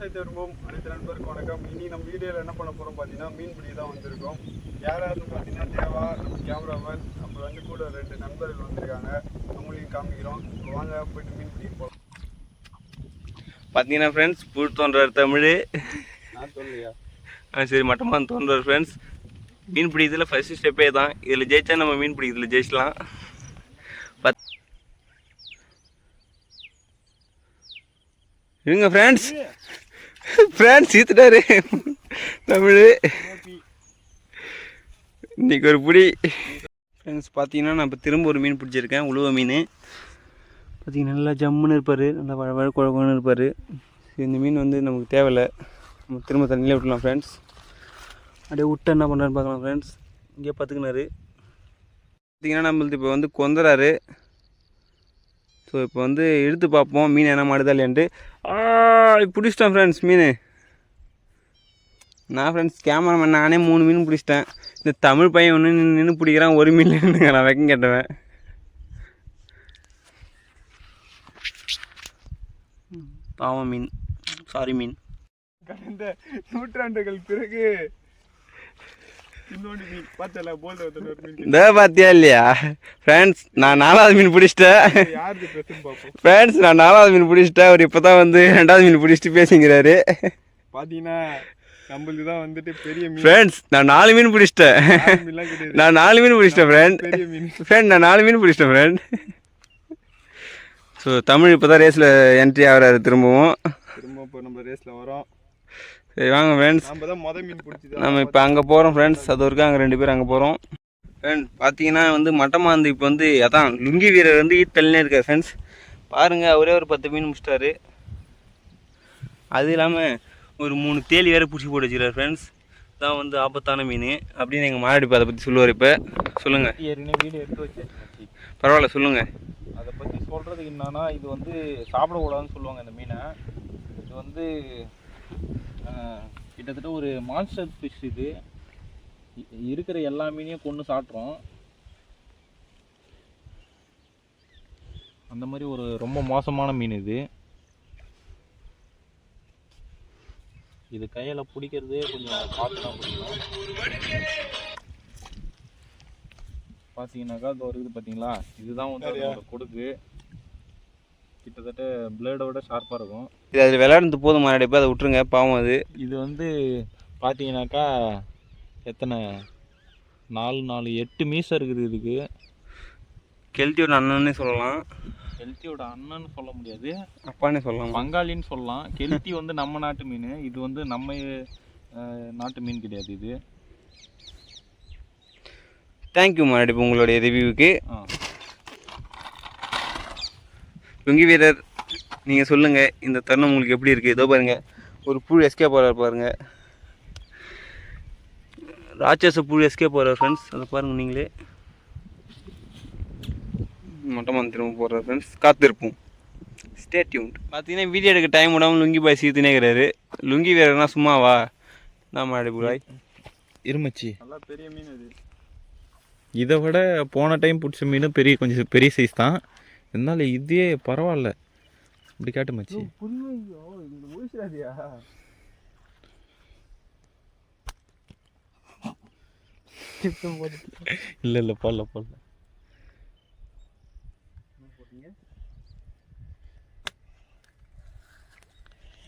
விவசாயத்தை விரும்பும் அனைத்து நண்பருக்கும் வணக்கம். இனி நம்ம வீடியோவில் என்ன பண்ண போகிறோம் பார்த்தீங்கன்னா மீன் பிடி தான் வந்திருக்கோம். யார் யாருன்னு பார்த்தீங்கன்னா தேவா கேமராமேன் அப்புறம் வந்து கூட ரெண்டு நண்பர்கள் வந்திருக்காங்க. அவங்களையும் காமிக்கிறோம். வாங்க போயிட்டு மீன் பிடிக்க போகலாம் பார்த்தீங்கன்னா ஃப்ரெண்ட்ஸ் புல் தோன்றார் தமிழ். நான் சொல்லையா ஆ சரி மட்டமாக தோன்றார் ஃப்ரெண்ட்ஸ் மீன் பிடிக்கிறதுல ஃபஸ்ட்டு ஸ்டெப்பே தான். இதில் ஜெயிச்சா நம்ம மீன் பிடிக்கிறதுல ஜெயிச்சலாம் இருங்க ஃப்ரெண்ட்ஸ் ஃப்ரெண்ட்ஸ் ஈத்துட்டாரு தமிழ். இன்னைக்கு ஒரு பிடி. ஃப்ரெண்ட்ஸ் பார்த்தீங்கன்னா நான் இப்போ திரும்ப ஒரு மீன் பிடிச்சிருக்கேன் உழுவ மீன். பார்த்தீங்கன்னா நல்லா ஜம்முன்னு இருப்பார் நல்லா வழ வழ குழகுன்னு இருப்பார். இந்த மீன் வந்து நமக்கு தேவையில்லை. நம்ம திரும்ப தண்ணியிலே விட்டுலாம் ஃப்ரெண்ட்ஸ் அப்படியே விட்டு என்ன பண்ணுறான்னு பார்க்கலாம் ஃப்ரெண்ட்ஸ் இங்கே பார்த்துக்கினாரு பார்த்தீங்கன்னா நம்மளுக்கு இப்போ வந்து கொந்தராரு. ஸோ இப்போ வந்து எடுத்து பார்ப்போம். மீன் என்ன மாடுதா இல்லையான்ட்டு. ஆ பிடிச்சிட்டேன் ஃப்ரெண்ட்ஸ் மீன். நான் ஃப்ரெண்ட்ஸ் கேமராமேன் நானே மூணு மீன் பிடிச்சிட்டேன். இந்த தமிழ் பையன் ஒன்று நின்று பிடிக்கிறான் ஒரு மீன் நான் வைக்கம் கேட்டவன். பாவம் மீன். சாரி மீன். கடந்த நூற்றாண்டுகள் பிறகு இன்னொன்று மீன் பார்த்தல போல்ட ஒரு மீன் இந்த பார்த்தியா இல்லையா? ஃப்ரெண்ட்ஸ் நான் நாலாவது மீன் பிடிச்சிட்டேன். ஃப்ரெண்ட்ஸ் நான் நாலாவது மீன் பிடிச்சிட்டேன். அவர் இப்போ தான் வந்து ரெண்டாவது மீன் பிடிச்சிட்டு பேசிங்கிறாரு பார்த்தீங்கன்னா நம்மளுக்கு தான் வந்துட்டு பெரிய ஃப்ரெண்ட்ஸ் நான் நாலு மீன் பிடிச்சிட்டேன். நான் நாலு மீன் பிடிச்சிட்டேன் ஃப்ரெண்ட் ஃப்ரெண்ட் நான் நாலு மீன் பிடிச்சிட்டேன் ஃப்ரெண்ட் ஸோ தமிழ் இப்போ தான் ரேஸில் என்ட்ரி ஆகிறாரு திரும்பவும். திரும்ப இப்போ நம்ம ரேஸ்ல வரோம். சரி வாங்க ஃப்ரெண்ட்ஸ் நம்ம தான் முத மீன் பிடிச்சது. நம்ம இப்போ அங்கே போகிறோம் ஃப்ரெண்ட்ஸ் அது வரைக்கும் அங்கே ரெண்டு பேரும் அங்கே போகிறோம் ஃப்ரெண்ட் பார்த்தீங்கன்னா வந்து மட்டமாக வந்து இப்போ வந்து அதான் லுங்கி வீரர் வந்து ஈத்தல்னே இருக்கார் ஃப்ரெண்ட்ஸ் பாருங்கள் அவரே ஒரு பத்து மீன் முடிச்சிட்டாரு. அது இல்லாமல் ஒரு மூணு தேலி வேறு பிடிச்சி போட்டு வச்சுக்கிறார் ஃப்ரெண்ட்ஸ் தான் வந்து ஆபத்தான மீன். அப்படின்னு எங்கள் மாரடிப்பு அதை பற்றி சொல்லுவார் இப்போ. சொல்லுங்கள் பரவாயில்ல சொல்லுங்கள் அதை பற்றி சொல்கிறதுக்கு என்னன்னா இது வந்து சாப்பிடக்கூடாதுன்னு சொல்லுவாங்க இந்த மீனை. இது வந்து கிட்டத்தட்ட ஒரு மான்ஸ்டர் ஃபிஷ் இது. இருக்கிற எல்லா மீனையும் கொண்டு சாப்பிட்றோம். அந்த மாதிரி ஒரு ரொம்ப மோசமான மீன் இது. இது கையில் பிடிக்கிறதே கொஞ்சம் பார்த்து தான் பிடிக்கணும். பார்த்தீங்கன்னாக்கா அது இருக்குது பார்த்தீங்களா இதுதான் வந்து அதோட கொடுக்கு. கிட்டத்தட்ட பிளேடை விட ஷார்ப்பாக இருக்கும். இது அதில் விளையாடுறது போதும் மாரடிப்பு அதை விட்டுருங்க பாவம் அது. இது வந்து பார்த்தீங்கன்னாக்கா எத்தனை? நாலு நாலு எட்டு மீசை இருக்குது இதுக்கு. கெல்த்தியோட அண்ணன்னே சொல்லலாம். கெல்த்தியோட அண்ணன்னு சொல்ல முடியாது. அப்பானே சொல்லலாம். பங்காளின்னு சொல்லலாம். கெல்த்தி வந்து நம்ம நாட்டு மீன். இது வந்து நம்ம நாட்டு மீன் கிடையாது இது. தேங்க்யூ மாரடிப்பு உங்களுடைய ரிவ்யூவுக்கு ஆ. லுங்கி வீரர் நீங்கள் சொல்லுங்கள் இந்த தருணம் உங்களுக்கு எப்படி இருக்குது இதோ பாருங்க ஒரு புழு எஸ்கே போகிறார் பாருங்க. ராட்சச புழு எஸ்கே போகிறார் ஃப்ரெண்ட்ஸ் அதை பாருங்க நீங்களே. மொட்டமாக திரும்ப போடுறார் ஃப்ரெண்ட்ஸ் காத்திருப்போம். ஸ்டே டியூன் பார்த்தீங்கன்னா வீடியோ எடுக்க டைம் விடாமல் லுங்கி பாய் சீத்துனே இருக்கிறாரு. லுங்கி வீரர்னா சும்மாவா? நான் மாடி புலாய் இருமச்சி. நல்லா பெரிய மீன் அது. இதை விட போன டைம் பிடிச்ச மீன் பெரிய கொஞ்சம் பெரிய சைஸ் தான். இருந்தாலும் இதே பரவாயில்ல. இப்படி காட்டு மச்சி. புதுமையோ இந்த ஊசிடாதியா இல்லை இல்லை போடல போடல.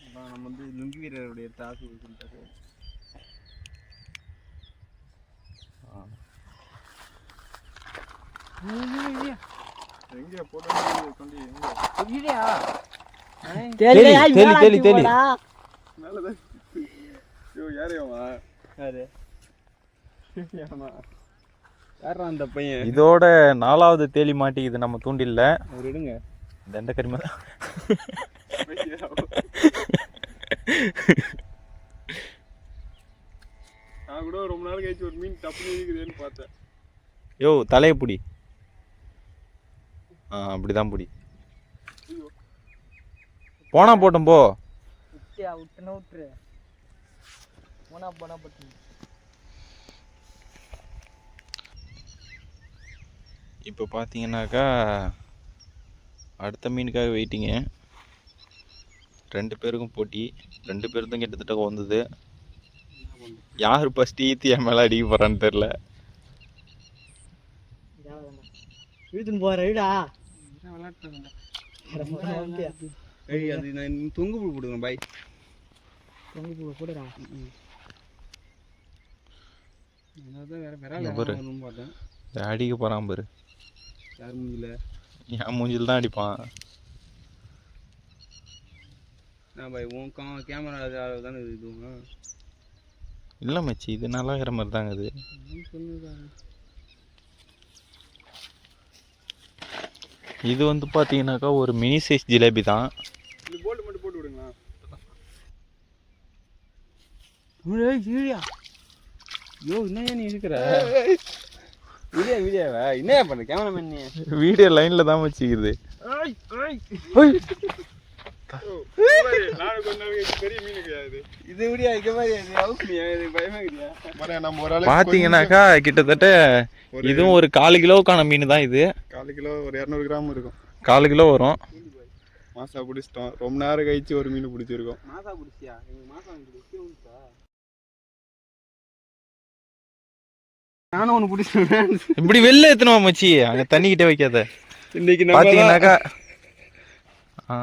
நம்ம வந்து லுங்கி வீரருடைய தாக்கு சொல்லிட்டாரு எங்க போட்டு கொண்டு யாரா அந்த பையன் இதோட நாலாவது தேலி மாட்டிக்குது நம்ம தூண்டில்ல. அவர் எடுங்க. தண்ட கரிமா? நான் கூட ரொம்ப நாள் கழிச்சு ஒரு மீன் டப்புன்னு இருக்குதுன்னு பார்த்தேன். யோ தலையை பிடி. ஆ அப்படிதான் பிடி. போனா போட்டோம் போ. விட்டியா விட்டுனா விட்டுரு. போனா போனா பட்டு இப்போ பார்த்தீங்கன்னாக்கா அடுத்த மீனுக்காக வெயிட்டிங்க ரெண்டு பேருக்கும் போட்டி. ரெண்டு பேருக்கும் கிட்டத்தட்ட வந்தது. யார் ஃபஸ்ட் ஈத்தி என் மேலே அடிக்க போகிறான்னு தெரில இழுத்துன்னு போற இடா ஏய் அது நான் தொங்கு புல் போட்டுக்கிறேன் பாய் தொங்கு பூ போடுடா அதான் வேற இங்க பாரு. விரால் பார்த்தேன் அடிக்க போகிறான் பாரு. யார் முடியல என் மூஞ்சில் தான் அடிப்பான். நான் பாய் உன் கா கேமரா அது தானே இதுவும் இல்லை மச்சி இது நல்லா இருக்கிற மாதிரி தாங்க இது. இது வந்து பார்த்தீங்கன்னாக்கா ஒரு மினி சைஸ் ஜிலேபி தான். இந்த போல்ட் மட்டும் போட்டு விடுங்களா யூரியா யோ என்ன நீ இருக்கிற வீடியோ வீடியோவா? என்ன பண்ண? கேமராமேன் நீ. வீடியோ லைனில் தான் வச்சுக்குது. பார்த்தீங்கன்னாக்கா கிட்டத்தட்ட இதுவும் ஒரு கால் கிலோவுக்கான மீன் தான் இது. கால் கிலோ ஒரு இரநூறு கிராம் இருக்கும். கால் கிலோ வரும். மாசா பிடிச்சிட்டோம். ரொம்ப நேரம் கழிச்சு ஒரு மீன் பிடிச்சிருக்கோம். மாசா பிடிச்சியா? எங்க மாசா பிடிச்சி நானும் ஒன்று பிடிச்சிருவேன் இப்படி வெளில எத்தணுமா மச்சி? அங்கே தண்ணிக்கிட்டே வைக்காத. இன்னைக்கு பார்த்தீங்கன்னாக்கா ஆ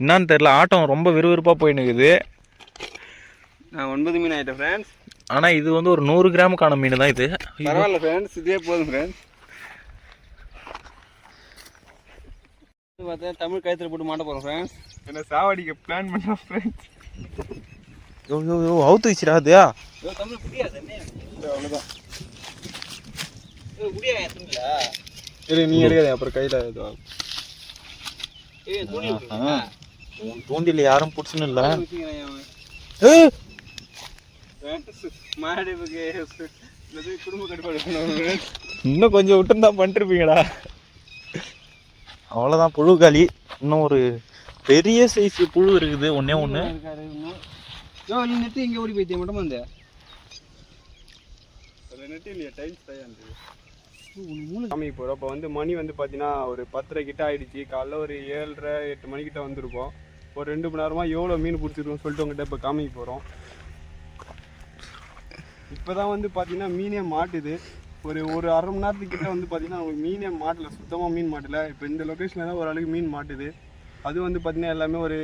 என்னன்னு தெரில ஆட்டம் ரொம்ப விறுவிறுப்பாக போயின்னு இருக்குது நான் ஒன்பது மீன் ஆயிட்டேன் ஃப்ரெண்ட்ஸ் ஆனால் இது வந்து ஒரு நூறு கிராமுக்கான மீன் தான் இது பரவாயில்ல ஃப்ரெண்ட்ஸ் இதே போதும் ஃப்ரெண்ட்ஸ் பார்த்தா தமிழ் கழுத்தில் போட்டு மாட்ட போகிறோம் ஃப்ரெண்ட்ஸ் என்ன சாவடிக்க பிளான் பண்ண ஃப்ரெண்ட்ஸ் யோ யோ யோ அவுத்து வச்சிடாதயா தமிழ் புரியாது அவ்வளோதான் முடியா எத்தனை சரி நீ எடுக்காத அப்புறம் கையில் இதுவாகும் உன் தூண்டில் யாரும் பிடிச்சுன்னு இல்லை. மாடு குடும்ப கட்டுப்பாடு இன்னும் கொஞ்சம் விட்டுருந்தா பண்ணிருப்பீங்கடா. அவ்வளோதான் புழு காலி இன்னும் ஒரு பெரிய சைஸ் புழு இருக்குது ஒன்றே ஒன்று நெட்டு இங்கே ஓடி போயிட்டே மட்டும் வந்த. நெட்டு இல்லையா டைல்ஸ் போகிறோம் இப்போ வந்து மணி வந்து பார்த்தீங்கன்னா ஒரு பத்தரை கிட்ட ஆயிடுச்சு. காலைல ஒரு ஏழரை எட்டு மணிக்கிட்ட வந்திருப்போம். ஒரு ரெண்டு மணி நேரமாக எவ்வளோ மீன் பிடிச்சிருக்கோம் சொல்லிட்டு உங்ககிட்ட இப்போ காமிக்க போகிறோம் இப்போ தான் வந்து பார்த்தீங்கன்னா மீனே மாட்டுது. ஒரு ஒரு அரை மணி நேரத்துக்கு கிட்ட வந்து பார்த்தீங்கன்னா உங்களுக்கு மீனே மாட்டல. சுத்தமாக மீன் மாட்டல. இப்போ இந்த லொக்கேஷனில் தான் ஓரளவுக்கு மீன் மாட்டுது. அது வந்து பார்த்தீங்கன்னா எல்லாமே ஒரு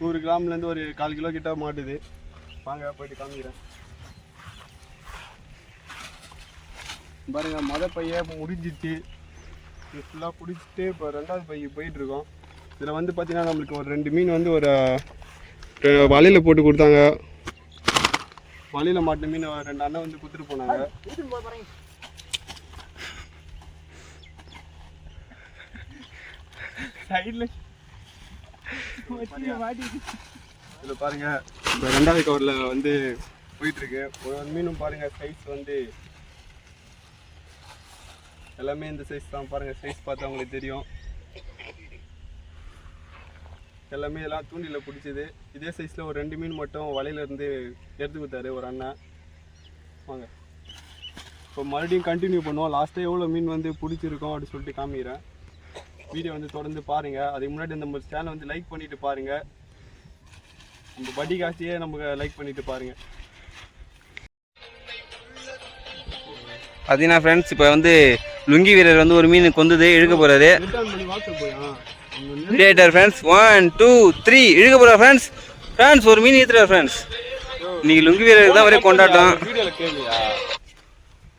நூறு கிராம்லேருந்து ஒரு கால் கிலோ கிட்ட மாட்டுது. வாங்க போயிட்டு காமிக்கிறேன். பாருங்க மொதல் பைய முடிஞ்சிச்சு. ஃபுல்லாக பிடிச்சிட்டு இப்போ ரெண்டாவது பைய போயிட்டுருக்கோம் இதில் வந்து பார்த்தீங்கன்னா நம்மளுக்கு ஒரு ரெண்டு மீன் வந்து ஒரு வலையில் போட்டு கொடுத்தாங்க. வலையில் மாட்டின மீன் ரெண்டு அண்ணன் வந்து கொடுத்துட்டு போனாங்க. சைடில் இதில் பாருங்க. இப்போ ரெண்டாவது கவரில் வந்து போயிட்டு இருக்கு ஒரு ஒரு மீனும் பாருங்க சைஸ் வந்து எல்லாமே இந்த சைஸ் தான். பாருங்க சைஸ் பார்த்தா உங்களுக்கு தெரியும். எல்லாமே எல்லாம் தூண்டில பிடிச்சது. இதே சைஸில் ஒரு ரெண்டு மீன் மட்டும் வலையில இருந்து எடுத்து கொடுத்தாரு ஒரு அண்ணன் வாங்க. இப்போ மறுபடியும் கண்டினியூ பண்ணுவோம். லாஸ்ட்டாக எவ்வளோ மீன் வந்து பிடிச்சிருக்கோம் அப்படின்னு சொல்லிட்டு காமிக்கிறேன். வீடியோ வந்து தொடர்ந்து பாருங்கள் அதுக்கு முன்னாடி நம்ம சேனல் வந்து லைக் பண்ணிட்டு பாருங்கள் நம்ம படி காசியே நமக்கு லைக் பண்ணிட்டு பாருங்கள் பார்த்தீங்கன்னா ஃப்ரெண்ட்ஸ் இப்போ வந்து லுங்கி வீரர் வந்து ஒரு மீன் கொந்தது இழுக்க போகிறாரு ஆகிட்டார் ஃப்ரெண்ட்ஸ் ஒன் டூ த்ரீ இழுக்க போகிறார் ஃப்ரெண்ட்ஸ் ஃப்ரெண்ட்ஸ் ஒரு மீன் ஏற்றுறார் ஃப்ரெண்ட்ஸ் இன்னைக்கு லுங்கி வீரருக்கு தான் ஒரே கொண்டாட்டம்.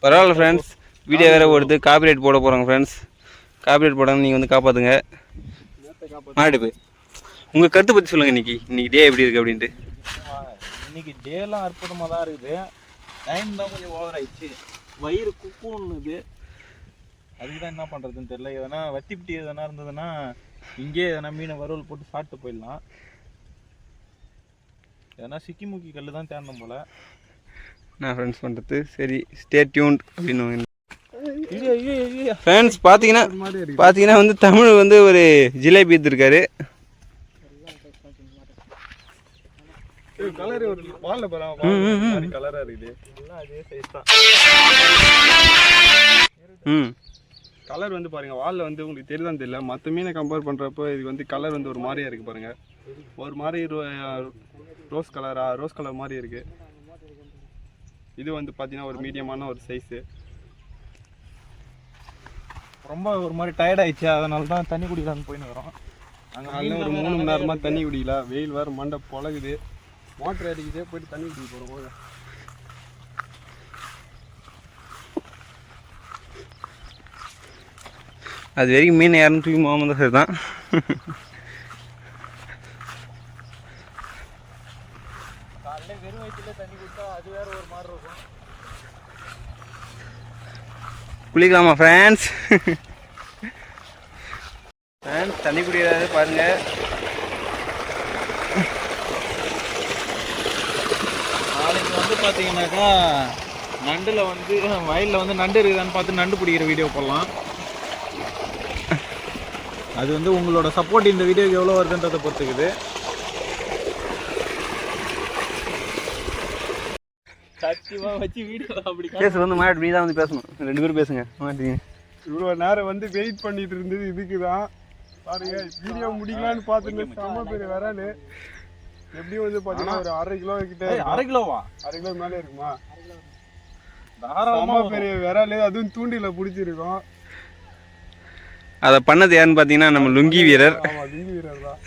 பரவாயில்ல ஃப்ரெண்ட்ஸ் வீடியோ வேறு ஓடுது காப்பிரைட் போட போகிறாங்க ஃப்ரெண்ட்ஸ் காப்பிரைட் போடாமல் நீங்கள் வந்து காப்பாற்றுங்க மாடு போய். உங்கள் கருத்து பற்றி சொல்லுங்கள் இன்னைக்கு. இன்னைக்கு டே எப்படி இருக்குது அப்படின்ட்டு. இன்னைக்கு டேலாம் அற்புதமாக தான் இருக்குது. டைம் தான் கொஞ்சம் ஓவர் ஆயிடுச்சு. வயிறு குக்குன்னுது அதுக்கு தான் என்ன பண்ணுறதுன்னு தெரியல. எதனா வத்திப்பிட்டி எதனா இருந்ததுன்னா இங்கே எதனா மீனை வறுவல் போட்டு சாப்பிட்டு போயிடலாம். எதனா சிக்கி முக்கி கல் தான் தேடணும் போல. நான் ஃப்ரெண்ட்ஸ் பண்ணுறது சரி ஸ்டே டியூன் அப்படின்னு ஃப்ரெண்ட்ஸ் பார்த்தீங்கன்னா பார்த்தீங்கன்னா வந்து தமிழ் வந்து ஒரு ஜிலேபி எடுத்துருக்காரு. கலர் வந்து பாருங்க வாலில் வந்து உங்களுக்கு தெரியுதான்னு தெரியல. மற்ற மீனை கம்பேர் பண்ணுறப்போ இது வந்து கலர் வந்து ஒரு மாதிரியா இருக்கு பாருங்க. ஒரு மாதிரி ரோஸ் கலரா ரோஸ் கலர் மாதிரி இருக்கு. இது வந்து பார்த்தீங்கன்னா ஒரு மீடியமான ஒரு சைஸு ரொம்ப ஒரு மாதிரி டயர்ட் ஆயிடுச்சு. அதனால தான் தண்ணி குடிக்கலான்னு போயின்னு வரோம். அங்கே அதில் ஒரு மூணு மணி நேரமாக தண்ணி குடிக்கல. வெயில் வேறு மண்டை பொழகுது. மோட்டர் அடிக்குதே போயிட்டு தண்ணி குடிக்க போகிறோம் அது வரைக்கும் மீன் யாரும் தூக்கி போகாமல் சரி தான் காலையில் வெறும் வயிற்றுல தண்ணி குடிச்சா அது வேற ஒரு மாதிரி இருக்கும். குளிக்கலாமா ஃப்ரெண்ட்ஸ் ஃப்ரெண்ட்ஸ் தண்ணி குடிக்கிறாரு பாருங்க. நாளைக்கு வந்து பார்த்தீங்கன்னாக்கா நண்டில் வந்து வயலில் வந்து நண்டு இருக்குதான்னு பார்த்து நண்டு பிடிக்கிற வீடியோ போடலாம். அது வந்து உங்களோட சப்போர்ட் இந்த வீடியோக்கு எவ்வளோ வருதுன்றதை பொறுத்துக்குது சத்தியமாக வச்சு வீடியோ அப்படி பேசு வந்து மாட்டு நீ தான் வந்து பேசணும். ரெண்டு பேரும் பேசுங்க மாட்டீங்க இவ்வளோ நேரம் வந்து வெயிட் பண்ணிட்டு இருந்தது இதுக்கு தான். பாருங்க வீடியோ முடிக்கலான்னு பார்த்துட்டு செம்ம பெரிய விராலு. எப்படியும் வந்து பார்த்தீங்கன்னா ஒரு அரை கிலோ கிட்ட அரை கிலோவா? அரை கிலோ மேலே இருக்குமா? தாராளமாக பெரிய விராலு அதுவும் தூண்டில பிடிச்சிருக்கோம். அதை பண்ணது யாருன்னு பார்த்தீங்கன்னா நம்ம லுங்கி வீரர். ஆமா லிங்கி வீரர் தான்.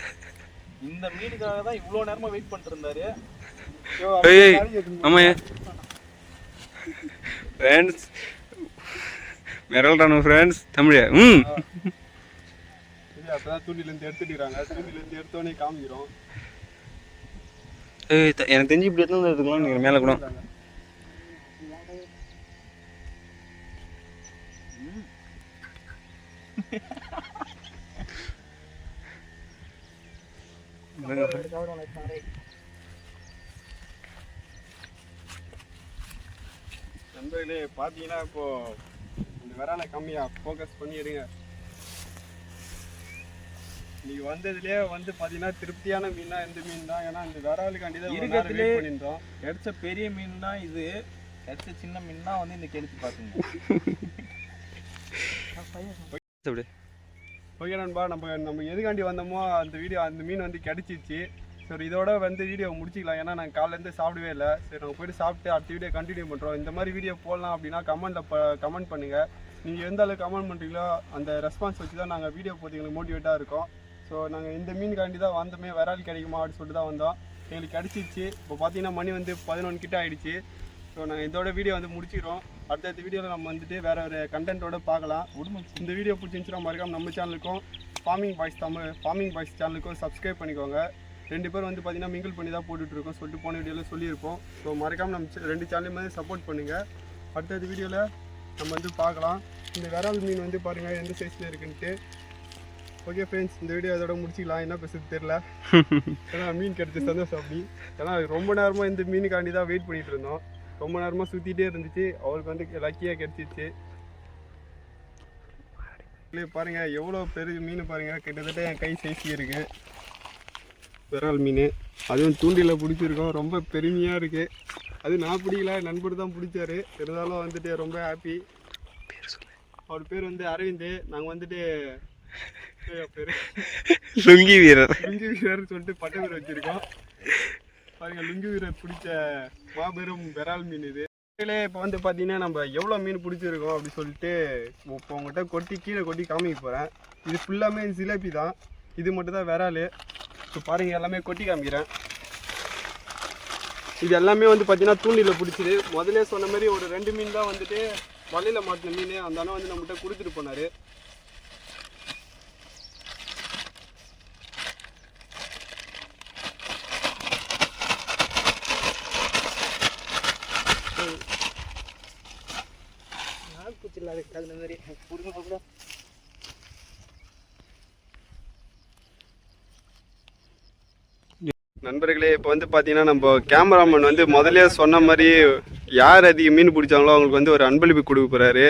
இந்த மீனுக்காக தான் இவ்வளோ நேரமாக வெயிட் பண்ணிட்டு இருந்தாரு. ஆமாம் ஃப்ரெண்ட்ஸ் மிரல்றானு ஃப்ரெண்ட்ஸ் தமிழ். ம். சரி அப்பதான் தூண்டிலேருந்து எடுத்துட்டுறாங்க தூண்டிலேருந்து எடுத்தோடனே காமிக்கிறோம். எனக்கு தெரிஞ்சு இப்படி எடுத்து வந்து எடுத்துக்கலாம் நீங்கள் மேலே கூட. நண்பர்களே பார்த்தீங்கன்னா இப்போ இந்த விராலை கம்மியா ஃபோக்கஸ் பண்ணிடுங்க இன்னைக்கு வந்ததுலயே வந்து பார்த்தீங்கன்னா திருப்தியான மீனா இந்த மீன் தான். ஏன்னா இந்த விராலுக்காண்டி தான் இருக்கறதுலே- பண்ணியிருந்தோம். கிடைச்ச பெரிய மீன் தான் இது. கிடைச்ச சின்ன மீன் தான் வந்து இந்த கெடுத்து பார்த்துங்க. ஓகே நண்பா நம்ம நம்ம எதுக்காண்டி வந்தோமோ அந்த வீடியோ அந்த மீன் வந்து கிடைச்சிச்சு. சரி இதோட வந்து வீடியோ முடிச்சிக்கலாம். ஏன்னா நாங்கள் காலையிலேருந்து சாப்பிடவே இல்லை. சரி நாங்கள் போயிட்டு சாப்பிட்டு அடுத்த வீடியோ கண்டினியூ பண்ணுறோம் இந்த மாதிரி வீடியோ போடலாம் அப்படின்னா கமெண்ட்டில் கமெண்ட் பண்ணுங்கள் நீங்கள் எந்த அளவுக்கு கமெண்ட் பண்ணுறீங்களோ அந்த ரெஸ்பான்ஸ் வச்சு தான் நாங்கள் வீடியோ போட்டு எங்களுக்கு மோட்டிவேட்டாக இருக்கோம். ஸோ நாங்கள் இந்த மீனுக்காண்டி தான் வந்தோமே விரால் கிடைக்குமா அப்படின்னு சொல்லிட்டு தான் வந்தோம். எங்களுக்கு கிடச்சிருச்சு. இப்போ பார்த்தீங்கன்னா மணி வந்து பதினொன்று கிட்ட ஆகிடுச்சு ஸோ நாங்கள் இதோட வீடியோ வந்து முடிச்சிக்கிறோம். அடுத்தடுத்த வீடியோவில் நம்ம வந்துட்டு வேறு ஒரு கண்டென்ட்டோட பார்க்கலாம். இந்த வீடியோ பிடிச்சிருந்துச்சுன்னா மறக்காமல் நம்ம சேனலுக்கும் farming boys Tamil farming boys சேனலுக்கும் subscribe பண்ணிக்கோங்க. ரெண்டு பேரும் வந்து பார்த்தீங்கன்னா மிங்கிள் பண்ணி தான் போட்டுட்டு இருக்கோம் சொல்லிட்டு போன வீடியோவில் சொல்லியிருப்போம். ஸோ மறக்காமல் நம்ம ரெண்டு சேனலையும் வந்து சப்போர்ட் பண்ணுங்கள் அடுத்தது வீடியோவில் நம்ம வந்து பார்க்கலாம். இந்த விரால் மீன் வந்து பாருங்கள் எந்த சைஸில் இருக்குன்ட்டு. ஓகே ஃப்ரெண்ட்ஸ் இந்த வீடியோ அதோட முடிச்சிக்கலாம். என்ன பேசுறது தெரில ஏன்னா மீன் கிடைச்ச சந்தோஷம் அப்படி. ஏன்னா ரொம்ப நேரமாக இந்த மீனுக்காண்டி தான் வெயிட் பண்ணிட்டு இருந்தோம். ரொம்ப நேரமாக சுற்றிட்டே இருந்துச்சு. அவளுக்கு வந்து லக்கியாக கிடச்சிச்சு பாருங்கள் எவ்வளோ பெரிய மீன் பாருங்கள் கிட்டத்தட்ட என் கை சைஸ் இருக்குது விரால் மீன். அதுவும் தூண்டில பிடிச்சிருக்கோம். ரொம்ப பெருமையாக இருக்கு. அது நான் பிடிக்கல நண்பர் தான் பிடிச்சாரு. இருந்தாலும் வந்துட்டு ரொம்ப ஹாப்பி அவர் பேர் வந்து அரவிந்த். நாங்கள் வந்துட்டு பேர். லுங்கி வீரர். லுங்கி வீரர் சொல்லிட்டு பட்ட பேர் வச்சிருக்கோம். பாருங்க லுங்கி வீரர் பிடிச்ச மாபெரும் விரால் மீன் இது. இப்போ வந்து பார்த்தீங்கன்னா நம்ம எவ்வளோ மீன் பிடிச்சிருக்கோம் அப்படி சொல்லிட்டு இப்போ உங்கள்கிட்ட கொட்டி கீழே கொட்டி காமிக்க போகிறேன் இது ஃபுல்லாமே ஜிலேபி தான். இது மட்டும் தான் விரால் இப்போ பாருங்கள் எல்லாமே கொட்டி காமிக்கிறேன். இது எல்லாமே வந்து பார்த்தீங்கன்னா தூண்டில பிடிச்சிது. முதல்ல சொன்ன மாதிரி ஒரு ரெண்டு மீன் தான் வந்துட்டு வலையில் மாட்டின மீன். அந்த அண்ணன் வந்து நம்மகிட்ட கொடுத்துட்டு போனார் நாள் பூச்சி இல்லாத தகுந்த மாதிரி கொடுங்க கூட நண்பர்களே இப்போ வந்து பார்த்தீங்கன்னா நம்ம கேமராமேன் வந்து முதல்ல சொன்ன மாதிரி யார் அதிக மீன் பிடிச்சாங்களோ அவங்களுக்கு வந்து ஒரு அன்பளிப்பு கொடுக்க போறாரு.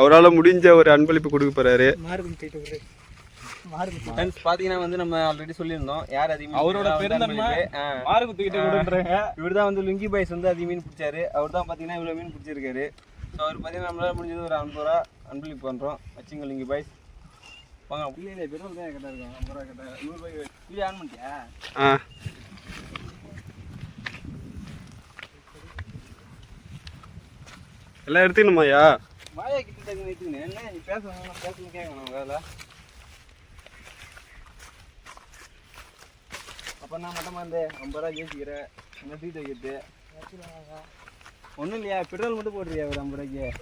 அவரால் முடிஞ்ச ஒரு அன்பளிப்பு கொடுக்க ஃப்ரெண்ட்ஸ் பார்த்தீங்கன்னா வந்து நம்ம ஆல்ரெடி சொல்லியிருந்தோம். யார் அதிகமாக அவரோட பெருந்தன்மை இவர் தான் வந்து லுங்கி பாய்ஸ் வந்து அதிக மீன் பிடிச்சாரு. அவர் தான் பார்த்தீங்கன்னா இவ்வளோ மீன் பிடிச்சிருக்காரு. ஸோ அவர் பார்த்தீங்கன்னா நம்மளால முடிஞ்சது ஒரு ஐம்பது ரூபா அன்பளிப்பு பண்ணுறோம் வச்சுங்க லுங்கி பாய்ஸ். வாங்க. இல்லை பெட்ரோல் தான் இருக்கும். ஐம்பது ரூபா கரெக்டாக நூறுரூபாய்க்கு ஃப்ரீ ஆன் பண்ணிட்டியா? எல்லாம் எடுத்துக்கணுமாய்யா? வாயா கிட்ட நிறுத்துங்க என்ன? நீ பேசணும் பேசணும் கேட்கணும் வேலை அப்போ நான் மட்டுமா இருந்தேன் ஐம்பது ரூபா ஜெயிச்சிக்கிறேன். என்ன சீட் வைக்கிறது? ஒன்றும் இல்லையா? பெட்ரோல் மட்டும் போடுறியா ஒரு ஐம்பது ரூபாய்க்கு?